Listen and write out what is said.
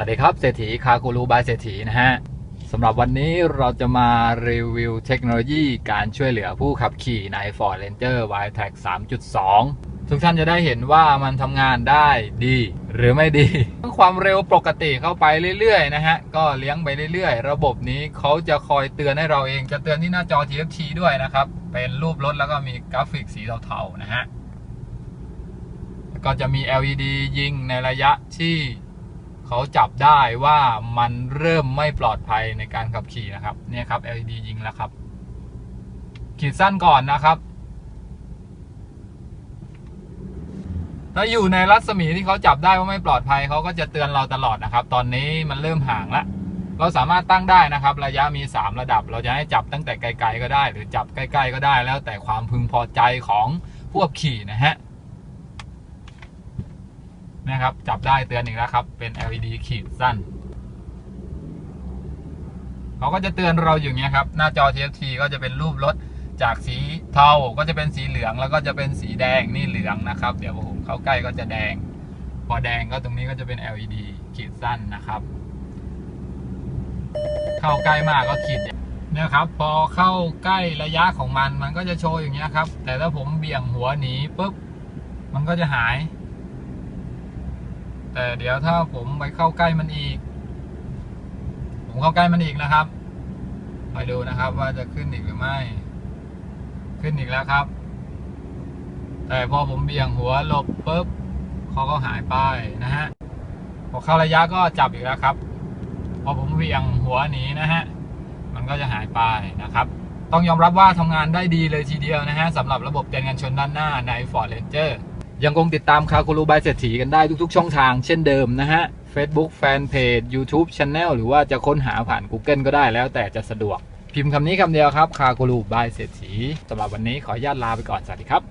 สวัสดีครับเศรษฐีคากูรูบายเศรษฐีนะฮะสำหรับวันนี้เราจะมารีวิวเทคโนโลยีการช่วยเหลือผู้ขับขี่ใน Ford Ranger y t r a c 3.2 ทุกท่านจะได้เห็นว่ามันทำงานได้ดี หรือไม่ดี ความเร็วปกติเข้าไปเรื่อยๆนะฮะ ก็เลี้ยงไปเรื่อยๆ ระบบนี้เขาจะคอยเตือนให้เราเองจะเตือนที่หน้าจอ TFT ด้วยนะครับ เป็นรูปรถแล้วก็มีกราฟิกสีเทาๆนะฮะก็จะมี LED ยิงในระยะที่ เขาจับได้ว่ามันเริ่มไม่ปลอดภัยในการขับขี่นะครับ เนี่ยครับ LED ยิงแล้วครับ ขีดสั้นก่อนนะครับถ้าอยู่ในรัศมีที่เขาจับได้ว่าไม่ปลอดภัยเขาก็จะเตือนเราตลอดนะครับ ตอนนี้มันเริ่มห่างล้วเราสามารถตั้งได้นะครับ ระยะมี 3 ระดับ เราจะให้จับตั้งแต่ไกล ๆ ก็ได้ หรือจับใกล้ ๆ ก็ได้ แล้วแต่ความพึงพอใจของผู้ขับขี่นะฮะ นะครับ จับได้เตือนอีกแล้วครับ เป็น LED ขีดสั้นเขาก็จะเตือนเราอย่างเงี้ยครับ หน้าจอ TFT ก็จะเป็นรูปรถจากสีเทาก็จะเป็นสีเหลืองแล้วก็จะเป็นสีแดงนี่เหลืองนะครับ เดี๋ยวผมเข้าใกล้ก็จะแดง พอแดงก็ตรงนี้ก็จะเป็น LED ขีดสั้นนะครับ เข้าใกล้มากก็ขีดเนี่ยครับ พอเข้าใกล้ระยะของมันมันก็จะโชว์อย่างเงี้ยครับ แต่ถ้าผมเบี่ยงหัวหนีปุ๊บมันก็จะหาย แต่เดี๋ยวถ้าผมไปเข้าใกล้มันอีก ผมเข้าใกล้มันอีกนะครับคอยดูนะครับว่าจะขึ้นอีกหรือไม่ ขึ้นอีกแล้วครับ แต่พอผมเบี่ยงหัวหลบปุ๊บเขาก็หายไปนะฮะพอเข้าระยะก็จับอีกแล้วครับ พอผมเบี่ยงหัวหนีนะฮะ มันก็จะหายไปนะครับ ต้องยอมรับว่าทำงานได้ดีเลยทีเดียวนะฮะสำหรับระบบเตือนกันชนด้านหน้าใน Ford Ranger ยังคงติดตามคาคูรูบายเศรษฐีกันได้ทุกๆ ช่องทางเช่นเดิมนะฮะ Facebook Fanpage YouTube Channel หรือว่าจะค้นหาผ่าน Google ก็ได้แล้วแต่จะสะดวก พิมพ์คำนี้คำเดียวครับ คาคูรูบายเศรษฐีสำหรับวันนี้ขออนุญาตลาไปก่อน สวัสดีครับ